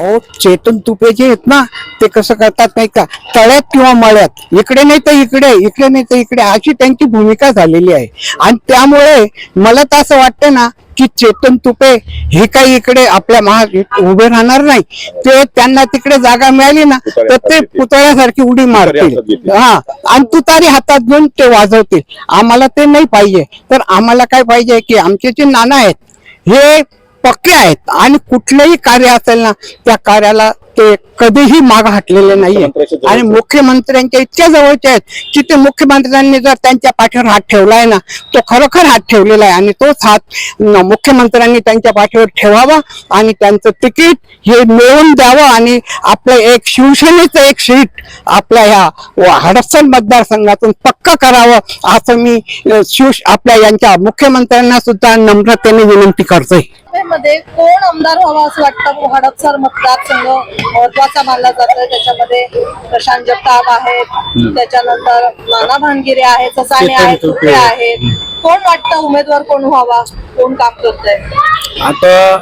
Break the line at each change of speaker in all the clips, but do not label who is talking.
अहो चेतन तुपे जे आहेत ना ते कसं करतात नाही का? तळ्यात किंवा मळ्यात. इकडे नाही तर इकडे इकडे नाही तर इकडे. अशी त्यांची भूमिका झालेली आहे. आणि त्यामुळे मला तर असं वाटतं ना की चेतन तुपे हे काही इकडे आपल्या महा उभे राहणार नाही. ते त्यांना तिकडे जागा मिळाली ना तर ते पुतळ्यासारखी उडी मारतील. हा. आणि तुतारी हातात घेऊन ते वाजवतील. आम्हाला ते नाही पाहिजे. तर आम्हाला काय पाहिजे की आमचे जे नाना आहेत हे पक्के आहेत आणि कुठलंही कार्य असेल ना त्या कार्याला ते कधीही माग हटलेले नाहीये. आणि मुख्यमंत्र्यांच्या इतक्या जवळचे आहेत की ते मुख्यमंत्र्यांनी जर त्यांच्या पाठीवर हात ठेवलाय ना तो खरोखर हात ठेवलेला आहे. आणि तोच हात मुख्यमंत्र्यांनी त्यांच्या पाठीवर ठेवावा आणि त्यांचं तिकीट हे मिळवून द्यावं आणि आपलं एक शिवसेनेचं एक सीट आपल्या ह्या हडसन मतदारसंघातून पक्क करावं असं मी शिव आपल्या यांच्या मुख्यमंत्र्यांना सुद्धा नम्रतेने विनंती करतोय.
मध्ये कोण आमदार व्हावा असं वाटतं? हडपसर मतदारसंघ महत्त्वाचा मानला जातोय. त्याच्यामध्ये प्रशांत जगताप आहेत. त्याच्यानंतर नाना भानगिरे आहेत ससाने आहेत.
तुपे
आहेत. कोण वाटतं उमेदवार कोण व्हावा? कोण काम करतंय?
आता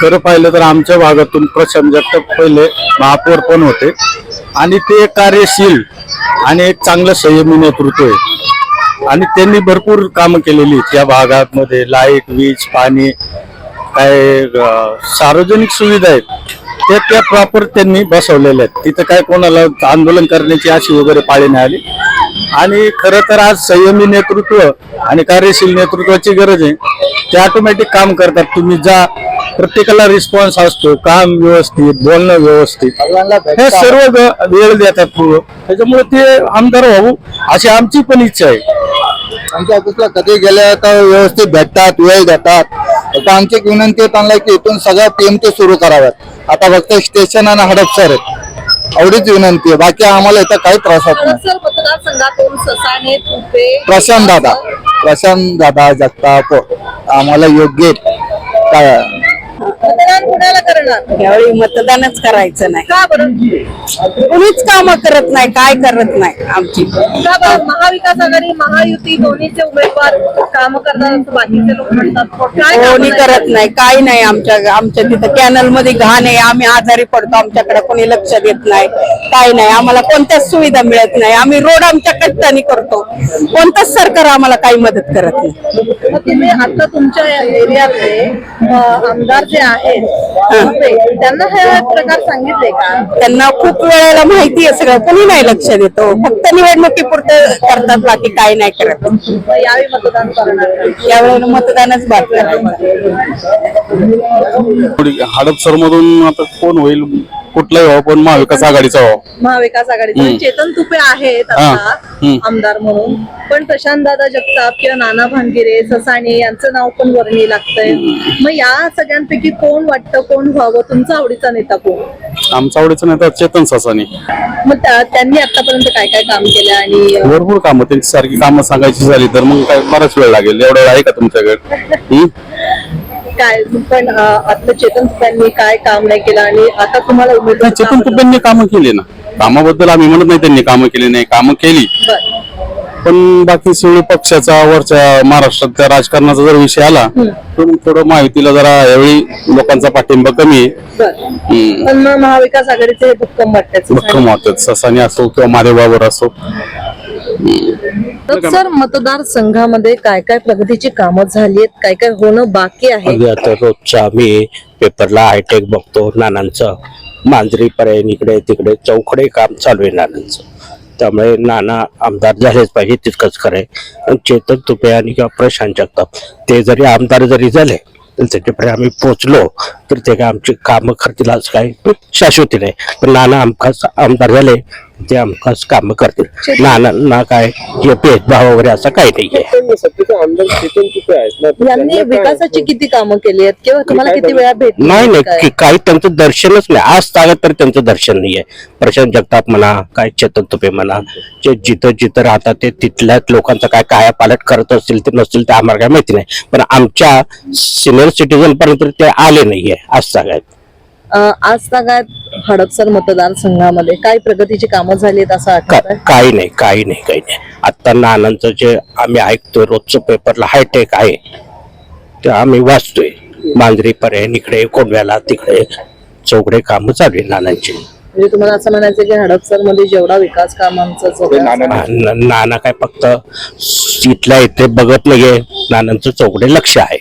खरं पाहिलं तर आमच्या भागातून प्रशांत जगताप पहिले महापौर पण होते. आणि ते कार्यशील आणि एक चांगलं संयमी नेतृत्व आहे. आणि त्यांनी भरपूर कामं केलेली आहेत. या भागामध्ये लाइट वीज पाणी काय सार्वजनिक सुविधा आहेत त्या त्या प्रॉपर त्यांनी बसवलेल्या आहेत. तिथं काय कोणाला आंदोलन करण्याची अशी वगैरे पाळी नाही आली. आणि खरं तर आज संयमी नेतृत्व आणि कार्यशील नेतृत्वाची गरज आहे. ते ऑटोमॅटिक काम करतात. तुम्ही जा प्रत्येकाला रिस्पॉन्स असतो. काम व्यवस्थित बोलणं व्यवस्थित. हे सर्व वेळ देतात पूर्व. त्याच्यामुळे ते आमदार व्हावं अशी आमची पण इच्छा आहे.
आमच्या ऑफिसला कधी गेल्या तर व्यवस्थित भेटतात वेळ देतात. आता आमची एक विनंती आहे त्यांना की इथून सगळ्या पीएमटी सुरू कराव्यात. आता फक्त स्टेशन आणि हडपसर आहेत. एवढीच विनंती आहे. बाकी आम्हाला इथं काही त्रास होत नाही.
मतदारसंघातून तुपे
प्रशांत दादा. प्रशांत दादा जगताप. आम्हाला योग्य. काय
कुणाला करणार?
यावेळी मतदानच करायचं नाही.
का बरं?
कुणीच काम करत नाही काय करत नाही आमची.
का बरं? महाविकास आघाडी महायुती दोन्हीचे उमेदवार काम असं बाकीचे लोक म्हणतात. काय कामं
कोणी
नाही?
करत नाही काही नाही आमच्या आमच्या तिथं. कॅनलमध्ये घाण आहे आम्ही आजारी पडतो आमच्याकडे कोणी लक्ष देत नाही काही नाही. आम्हाला कोणत्याच सुविधा मिळत नाही. आम्ही रोड आमच्या कष्टाने करतो. कोणतंच सरकार आम्हाला काही मदत करत नाही.
मग तुम्ही आता तुमच्या एरियातले आमदार जे आहेत त्यांना हे प्रकार सांगितले का?
त्यांना खूप वेळेला माहिती आहे सगळं. कोणी नाही लक्ष देतो. फक्त निवडणुकीपुरतं करतात बाकी काही नाही करत.
यावेळी मतदान करणार
यावेळेला मतदानच करायचं
हडपसर मधून आता कोण होईल? कुठलाही व्हावं पण महाविकास आघाडीचा व्हावं.
महाविकास आघाडीचे. चेतन तुपे आहेत. आता
हम्म.
आमदार म्हणून. पण प्रशांत दादा जगताप किंवा नाना भानगिरे ससाणे यांचं नाव पण वर्णी लागतंय. मग या सगळ्यांपैकी कोण वाटतं कोण व्हावं? तुमचा आवडीचा नेता कोण?
आमचा आवडीचं नेता चेतन ससानी
मग त्या- त्यांनी आतापर्यंत काय काय काम केलं आणि अं,
भरपूर कामं त्यांची सारखी कामं सांगायची झाली तर मग काय बराच वेळ लागेल. एवढा वेळ आहे का तुमच्याकडे?
काय पण आता चेतन तुप्यांनी काय काम नाही केलं आणि आता तुम्हाला उमेदवार
चेतन
का
तुपेंनी कामं केली ना. कामाबद्दल आम्ही म्हणत नाही त्यांनी कामं केली नाही कामं केली. पण बाकी शिवळी पक्षाचा वरच्या महाराष्ट्रातल्या राजकारणाचा जर विषय आला तर थोडं माहितीला जरा यावेळी लोकांचा पाठिंबा कमी आहे.
पण महाविकास आघाडीचे भक्कम वाटतात.
भक्कम वाटत ससानी असो किंवा महादेवबाबर असो.
सर मतदारसंघामध्ये काय काय प्रगतीची कामं झाली आहेत? काय काय होणं बाकी आहे?
आता रोजचं आम्ही पेपरला हायटेक बघतो नानांचं. मांजरी पर्यंत इकडे तिकडे चौकडे काम चालू आहे नानांचं. त्यामुळे नाना आमदार झालेच पाहिजे तितकंच खरंय आणि चेतन तुपे आणि किंवा प्रशांत जगताप ते जरी आमदार जरी झाले तर त्याच्याकडे आम्ही पोचलो तर ते काय आमची कामं करतील असं काय शाश्वती नाही. पण नाना आमकाच आमदार झाले ते आमकाच कामं करतील. नाना काय हे भेदभाव वगैरे असं काही नाहीये
यांनी विकासाची किती कामं केली आहेत? किंवा तुम्हाला किती वेळा भेट
नाही नाही? की- काही त्यांचं दर्शनच नाही. आज तागत तर त्यांचं दर्शन नाहीये प्रशांत जगताप म्हणा काय चेतन तुपे म्हणा जे जिथं जिथं राहतात ते तिथल्याच लोकांचा काय काय पालट करत असतील ते नसतील ते आम्हाला काय माहिती नाही. पण आमच्या सिनियर सिटीजन पर्यंत ते आले नाहीये. आज तागायत
अं, आज सगळ्यात हडपसर मतदारसंघामध्ये काय प्रगतीची कामं झाली आहेत असं आठवत आहे
काही नाही काही नाही काही नाही. आता नानांचं जे आम्ही ऐकतोय रोजचं पेपरला हायटेक आहे ते आम्ही वाचतोय. मांजरी पर्यंत इकडे कोंडव्याला तिकडे. चौकडे कामं चालू आहे नानांची.
म्हणजे तुम्हाला असं म्हणायचं की हडपसरमध्ये जेवढा विकास कामांचा जो काय
हा, न- नाना काय फक्त सीटला येते बघत लगे नानांचं चौकडे लक्ष आहे.